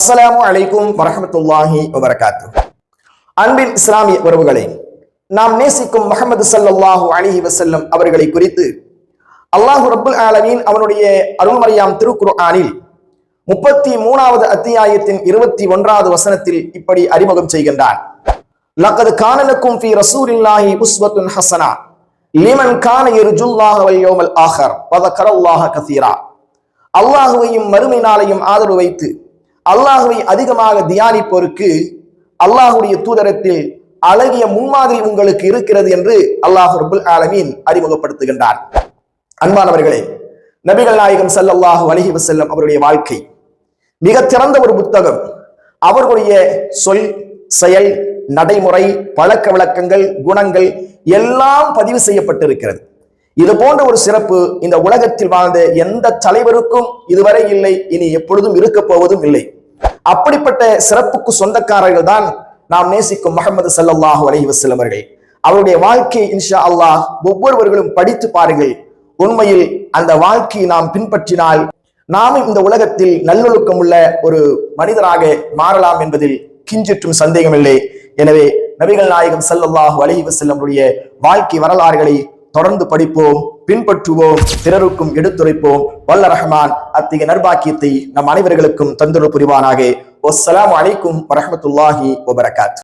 அஸ்லாம் அலைக்கும் வரமத்துல்லாஹி வபரகாத்து அன்பின் இஸ்லாமிய உறவுகளே நாம் நேசிக்கும் முகமது சல்லாஹு அலிஹி வசல்லம் அவர்களை குறித்து அல்லாஹு ரபுல் ஆலமீன் அவனுடைய அருள்மறையாம் திருக்குரு ஆனில் முப்பத்தி மூணாவது அத்தியாயத்தின் இருபத்தி ஒன்றாவது வசனத்தில் இப்படி அறிமுகம் செய்கின்றான். லக்கது கானலக்கும் ஃபி ரசூலில்லாஹி உஸ்வத்துன் ஹசனா லிமன் கான யர்ஜுல்லாஹ வல் ஆஹர் வ தக்கரல்லாஹ அல்லாஹுவையும் மறுமை நாளையும் ஆதரவு வைத்து அல்லாஹுவை அதிகமாக தியானிப்போருக்கு அல்லாஹுடைய தூதரத்தில் அழகிய முன்மாதிரி உங்களுக்கு இருக்கிறது என்று அல்லாஹ் ரபுல் ஆலமீன் அறிமுகப்படுத்துகின்றார். அன்பானவர்களே நபிகள் நாயகம் ஸல்லல்லாஹு அலஹி வசல்லம் அவருடைய வாழ்க்கை மிக சிறந்த ஒரு புத்தகம். அவர்களுடைய சொல் செயல் நடைமுறை பழக்க வழக்கங்கள் குணங்கள் எல்லாம் பதிவு செய்யப்பட்டிருக்கிறது. இது போன்ற ஒரு சிறப்பு இந்த உலகத்தில் வாழ்ந்த எந்த தலைவருக்கும் இதுவரை இல்லை இனி எப்பொழுதும் இருக்க போவதும் இல்லை. அப்படிப்பட்ட சிறப்புக்கு சொந்தக்காரர்கள் தான் நாம் நேசிக்கும் முகமது சல்லாஹூ அலைஹி வசலம் அவர்கள். அவருடைய வாழ்க்கை இன்ஷா அல்லாஹ் ஒவ்வொருவர்களும் படித்து பாருங்கள். உண்மையில் அந்த வாழ்க்கையை நாம் பின்பற்றினால் நாமும் இந்த உலகத்தில் நல்லொழுக்கம் உள்ள ஒரு மனிதராக மாறலாம் என்பதில் கிஞ்சிற்றும் சந்தேகமில்லை. எனவே நபிகள் நாயகம் ஸல்லல்லாஹு அலைஹி வசல்லமுடைய வாழ்க்கை வரலாறுகளை தொடர்ந்து படிப்போம் பின்பற்றுவோம் பிறருக்கும் எடுத்துரைப்போம். வல்ல ரஹ்மான் அத்தகைய நர்பாக்கியத்தை நம் அனைவர்களுக்கும் தந்துரு புரிவானாக. ஒஸ்ஸலாம் அலைக்கும் வரமத்துல்லாஹி வபரகாத்.